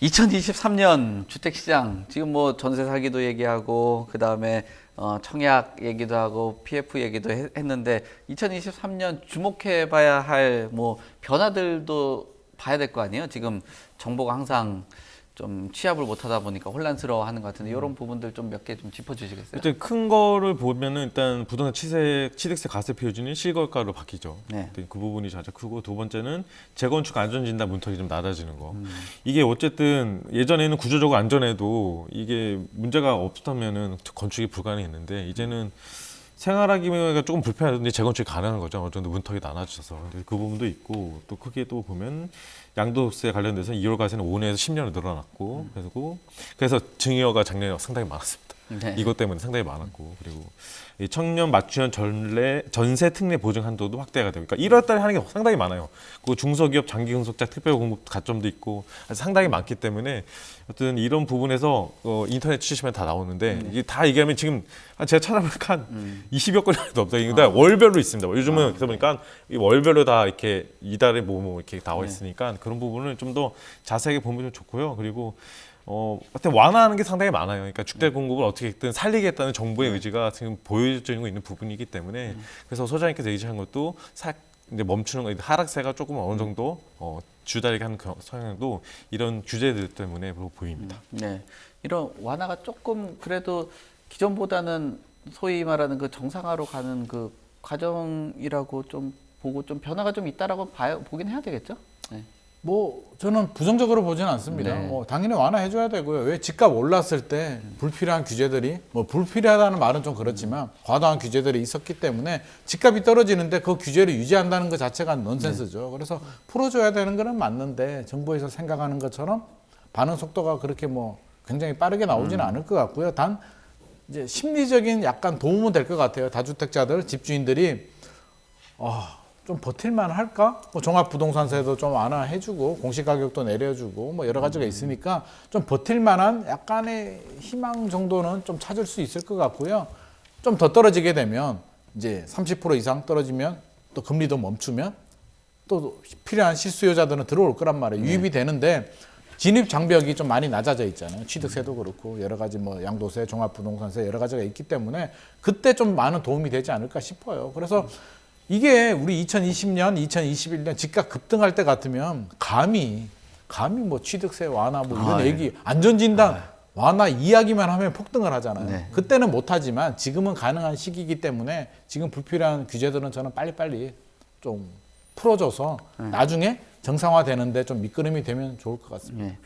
2023년 주택시장 지금 뭐 전세 사기도 얘기하고 그 다음에 어, 청약 얘기도 하고 PF 얘기도 했, 했는데 2023년 주목해봐야 할 뭐 변화들도 봐야 될 거 아니에요. 지금 정보가 항상 좀 취합을 못하다 보니까 혼란스러워하는 것 같은데 이런 부분들 좀 몇 개 좀 짚어주시겠어요? 일단 큰 거를 보면은 일단 부동산 취득세, 취득세 가세 표준이 실거래가로 바뀌죠. 네. 그 부분이 가장 크고 두 번째는 재건축 안전진단 문턱이 좀 낮아지는 거. 음. 이게 어쨌든 예전에는 구조적으로 안전해도 이게 문제가 없었다면은 건축이 불가능했는데 이제는 생활하기가 조금 불편하던데 재건축이 가능한 거죠. 어느 정도 문턱이 나눠져서 그 부분도 있고 또 크게 또 보면 양도세 관련돼서 2월 가세는 5년에서 10년으로 늘어났고 그리고 그래서 증여가 작년에 상당히 많았습니다. 네. 이것 때문에 상당히 많았고 그리고 이 청년 맞춤형 전래 전세 특례 보증 한도도 확대가 되고 그러니까 1월 달에 하는 게 상당히 많아요. 그 중소기업 장기 근속자 특별 공급 가점도 있고 상당히 많기 때문에 어떤 이런 부분에서 어, 인터넷 치시면 다 나오는데 이게 다 얘기하면 지금 한 제가 찾아보니까 한 20여 건이라도 없어요. 이거 다 월별로 있습니다. 요즘은 그러다 보니까 이 월별로 다 이렇게 이달에 뭐뭐 이렇게 나와 있으니까 그런 부분을 좀 더 자세하게 보면 좀 좋고요. 그리고 어, 하여튼 완화하는 게 상당히 많아요. 그러니까 주택 공급을 어떻게든 살리겠다는 정부의 의지가 지금 보여지고 있는 부분이기 때문에 그래서 소장님께서 얘기하신 것도 사, 이제 멈추는 거, 하락세가 조금 어느 정도 어, 주다리게 하는 그 성향도 이런 규제들 때문에 보- 보입니다. 네. 이런 완화가 조금 그래도 기존보다는 소위 말하는 그 정상화로 가는 그 과정이라고 좀 보고 좀 변화가 좀 있다라고 봐요, 보긴 해야 되겠죠? 네. 뭐 저는 부정적으로 보지는 않습니다. 네. 뭐 당연히 완화해줘야 되고요. 왜 집값 올랐을 때 불필요한 규제들이 뭐 불필요하다는 말은 좀 그렇지만 과도한 규제들이 있었기 때문에 집값이 떨어지는데 그 규제를 유지한다는 것 자체가 넌센스죠. 그래서 풀어줘야 되는 거는 맞는데 정부에서 생각하는 것처럼 반응 속도가 그렇게 뭐 굉장히 빠르게 나오지는 않을 것 같고요. 단 이제 심리적인 약간 도움은 될 것 같아요. 다주택자들, 집주인들이 아, 좀 버틸만 할까? 뭐 종합부동산세도 좀 완화해주고 공시가격도 내려주고 뭐 여러 가지가 있으니까 좀 버틸만한 약간의 희망 정도는 좀 찾을 수 있을 것 같고요. 좀 더 떨어지게 되면 이제 30% 이상 떨어지면 또 금리도 멈추면 또 필요한 실수요자들은 들어올 거란 말이에요. 유입이 되는데 진입 장벽이 좀 많이 낮아져 있잖아요. 취득세도 그렇고 여러 가지 뭐 양도세, 종합부동산세 여러 가지가 있기 때문에 그때 좀 많은 도움이 되지 않을까 싶어요. 그래서 이게 우리 2020년, 2021년 집값 급등할 때 같으면 감히 감히 뭐 취득세 완화 뭐 이런 아, 예. 얘기 안전진단 완화 이야기만 하면 폭등을 하잖아요. 네. 그때는 못하지만 지금은 가능한 시기이기 때문에 지금 불필요한 규제들은 저는 빨리빨리 좀 풀어줘서 나중에 정상화되는데 좀 밑거름이 되면 좋을 것 같습니다. 네.